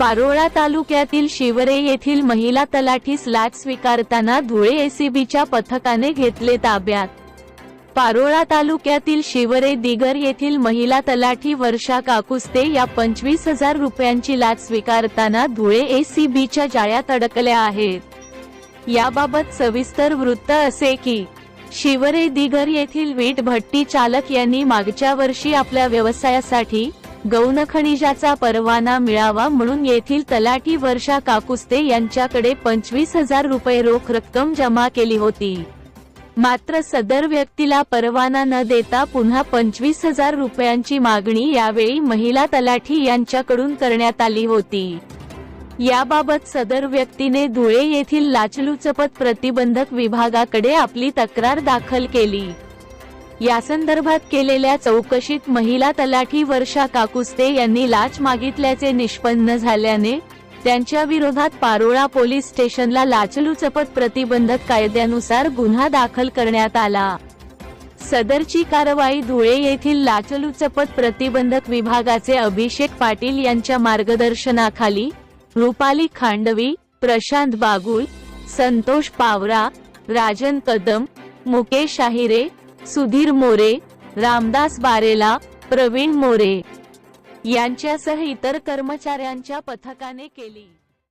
पारोळा तालुक्यातील शिवरे येथील महिला तलाठीस लाट स्वीकारताना धुळे एसीबीच्या पथकाने घेतले ताब्यात. पारोळा तालुक्यातील शिवरे दिगर येथील महिला तलाठी वर्षा काकुस्ते या पंचवीस हजार रुपयांची लाच स्वीकारताना धुळे एसीबीच्या जाळ्यात अडकल्या आहेत. याबाबत सविस्तर वृत्त असे की शिवरे दिगर येथील वीट भट्टी चालक यांनी मागच्या वर्षी आपल्या व्यवसायासाठी गौण खनिजाचा परवाना मिळावा म्हणून येथील तलाठी वर्षा काकुस्ते यांच्याकडे पंचवीस हजार रुपये रोख रक्कम जमा केली होती. मात्र सदर व्यक्तीला परवाना न देता पुन्हा पंचवीस हजार रुपयांची मागणी यावेळी महिला तलाठी यांच्याकडून करण्यात आली होती. याबाबत सदर व्यक्तीने धुळे येथील लाचलुचपत प्रतिबंधक विभागाकडे आपली तक्रार दाखल केली. यासंदर्भात केलेल्या चौकशीत महिला तलाठी वर्षा काकुस्ते यांनी लाच मागितल्याचे निष्पन्न झाल्याने त्यांच्या विरोधात पारोळा पोलीस स्टेशनला लाचलुचपत प्रतिबंधक कायद्यानुसार गुन्हा दाखल करण्यात आला. सदरची कारवाई धुळे येथील लाचलुचपत प्रतिबंधक विभागाचे अभिषेक पाटील यांच्या मार्गदर्शनाखाली रुपाली खांडवी प्रशांत बागुल संतोष पावरा राजन कदम मुकेश आहिरे सुधीर मोरे रामदास बारेला प्रवीण मोरे यांच्यासह इतर कर्मचाऱ्यांच्या पथकाने केली.